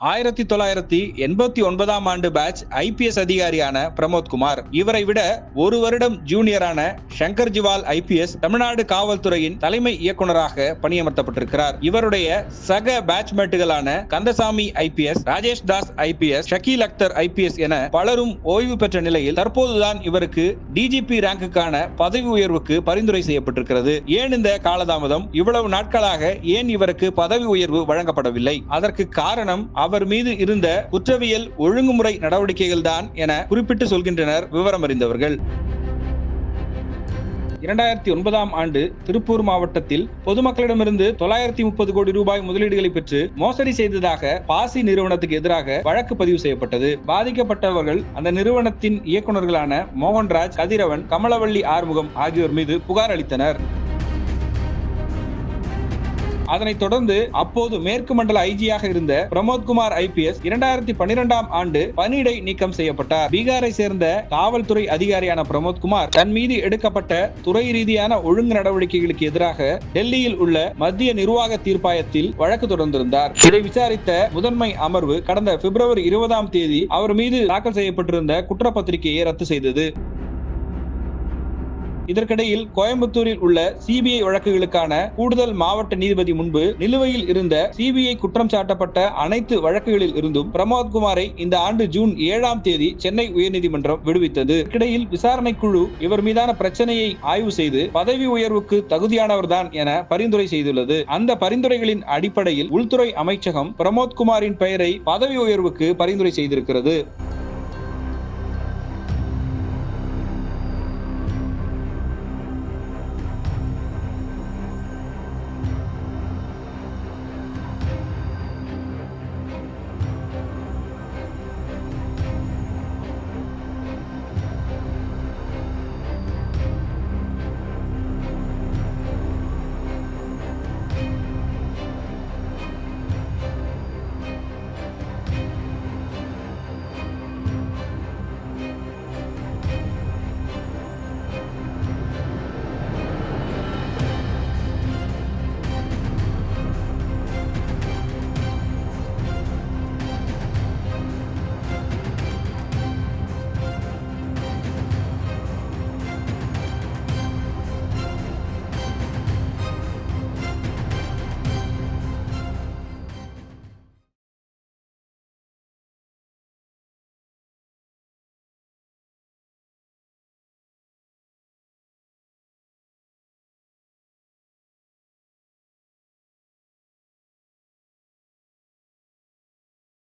ஆயிரத்தி தொள்ளாயிரத்தி எண்பத்தி ஒன்பதாம் ஆண்டு பேட்ச் ஐபிஎஸ் அதிகாரியான பிரமோத்குமார் இவரை விட ஒரு வருடம் ஜூனியரான சங்கர் ஜிவால் ஐபிஎஸ் தமிழ்நாடு காவல்துறையின் தலைமை இயக்குனராக பணியமர்த்தப்பட்டிருக்கிறார். இவருடைய சக பேட்ச்மேட்டுகளான Kandasamy IPS Rajesh Das IPS Shakeel Akhtar IPS என பலரும் ஓய்வு பெற்ற நிலையில் தற்போதுதான் இவருக்கு டிஜிபி ரேங்குக்கான பதவி உயர்வுக்கு பரிந்துரை செய்யப்பட்டிருக்கிறது. ஏன் இந்த காலதாமதம்? இவ்வளவு நாட்களாக ஏன் இவருக்கு பதவி உயர்வு வழங்கப்படவில்லை? அதற்கு காரணம் அவர் மீது இருந்த குற்றவியல் ஒழுங்குமுறை நடவடிக்கைகள் தான் என குறிப்பிட்டு சொல்கின்றனர் விவரம் அறிந்தவர்கள் இரண்டாயிரத்தி ஒன்பதாம் ஆண்டு திருப்பூர் மாவட்டத்தில் பொதுமக்களிடமிருந்து தொள்ளாயிரத்தி முப்பது கோடி ரூபாய் முதலீடுகளை பெற்று மோசடி செய்ததாக பாசி நிறுவனத்துக்கு எதிராக வழக்கு பதிவு செய்யப்பட்டது. பாதிக்கப்பட்டவர்கள் அந்த நிறுவனத்தின் இயக்குநர்களான மோகன்ராஜ் கதிரவன் கமலவள்ளி ஆறுமுகம் ஆகியோர் மீது புகார் அளித்தனர். அதனைத் தொடர்ந்து அப்போது மேற்கு மண்டல ஐஜியாக இருந்த பிரமோத்குமார் ஐபிஎஸ் இரண்டாயிரத்தி பன்னிரெண்டாம் ஆண்டு பணியிடை நீக்கம் செய்யப்பட்டார். பீகாரை சேர்ந்த காவல்துறை அதிகாரியான பிரமோத்குமார் தன் மீது எடுக்கப்பட்ட துறை ரீதியான ஒழுங்கு நடவடிக்கைகளுக்கு எதிராக டெல்லியில் உள்ள மத்திய நிர்வாக தீர்ப்பாயத்தில் வழக்கு தொடர்ந்திருந்தார். இதை விசாரித்த முதன்மை அமர்வு கடந்த பிப்ரவரி இருபதாம் தேதி அவர் மீது தாக்கல் செய்யப்பட்டிருந்த குற்றப்பத்திரிகையை ரத்து செய்தது. இதற்கிடையில் கோயம்புத்தூரில் உள்ள சிபிஐ வழக்குகளுக்கான கூடுதல் மாவட்ட நீதிபதி முன்பு நிலுவையில் இருந்த சிபிஐ குற்றம் சாட்டப்பட்ட அனைத்து வழக்குகளில் இருந்தும் பிரமோத் குமாரை இந்த ஆண்டு ஜூன் ஏழாம் தேதி சென்னை உயர்நீதிமன்றம் விடுவித்தது. இதற்கிடையில் விசாரணை குழு இவர் மீதான பிரச்சனையை ஆய்வு செய்து பதவி உயர்வுக்கு தகுதியானவர்தான் என பரிந்துரை செய்துள்ளது. அந்த பரிந்துரைகளின் அடிப்படையில் உள்துறை அமைச்சகம் பிரமோத் குமாரின் பெயரை பதவி உயர்வுக்கு பரிந்துரை செய்திருக்கிறது.